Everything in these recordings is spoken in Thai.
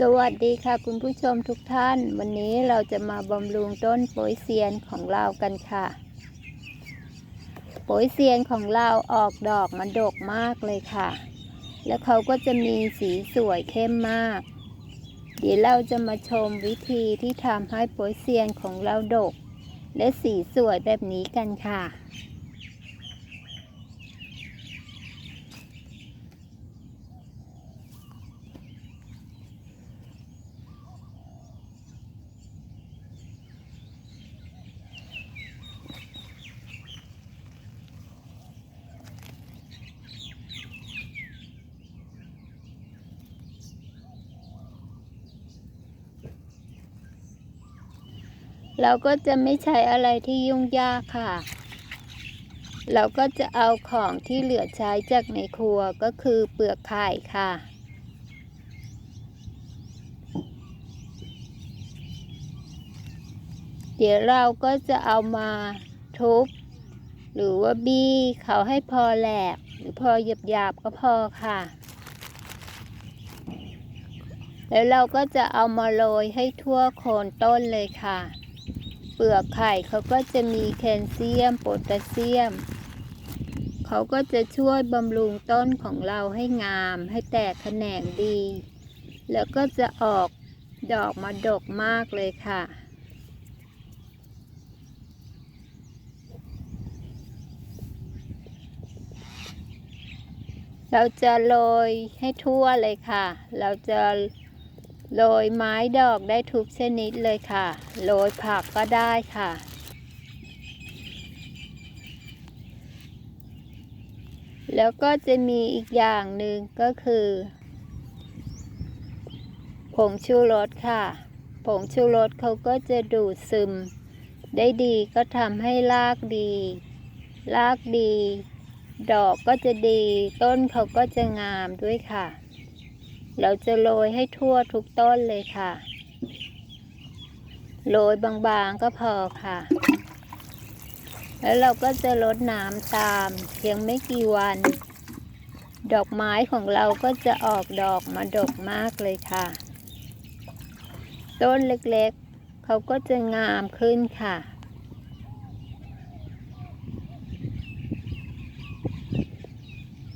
สวัสดีค่ะคุณผู้ชมทุกท่าน วันนี้เราจะมาบำรุงต้นโปยเซียนของเรากันค่ะ โปยเซียนของเราออกดอกมันดกมากเลยค่ะ แล้วเขาก็จะมีสีสวยเข้มมาก เดี๋ยวเราจะมาชมวิธีที่ทำให้โปยเซียนของเราดก และสีสวยแบบนี้กันค่ะ เราก็จะไม่ใช้อะไรที่ยุ่งยากค่ะ เราก็จะเอาของที่เหลือใช้จากในครัวก็คือเปลือกไข่ค่ะ เดี๋ยวเราก็จะเอามาทุบหรือว่าบี้เขาให้พอแหลกหรือพอหยาบๆก็พอค่ะ แล้วเราก็จะเอามาโรยให้ทั่วโคนต้นเลยค่ะ เปลือกไข่เขาก็จะมีแคลเซียม โพแทสเซียม เขาก็จะช่วยบำรุงต้นของเราให้งาม ให้แตกแขนงดี แล้วก็จะออกดอกมาดกมากเลยค่ะเราจะโรยให้ทั่วเลยค่ะ เราจะ โรยไม้ดอกได้ทุกชนิดเลยค่ะ โรยผักก็ได้ค่ะ แล้วก็จะมีอีกอย่างหนึ่งก็คือผงชูรสค่ะผงชูรสเขาก็จะดูดซึม ได้ดีก็ทำให้รากดี รากดี ดอกก็จะดี ต้นเขาก็จะงามด้วยค่ะ เราจะโรยให้ทั่วทุกต้นเลยค่ะ โรยบางๆก็พอค่ะ แล้วเราก็จะลดน้ำตามเพียงไม่กี่วัน ดอกไม้ของเราก็จะออกดอกมาดกมากเลยค่ะ ต้นเล็กๆ เขาก็จะงามขึ้นค่ะ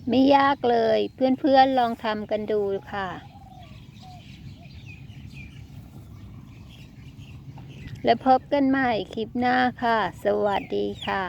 ไม่ยากเลย เพื่อนๆลองทำกันดูค่ะ แล้วพบกันใหม่คลิปหน้าค่ะ สวัสดีค่ะ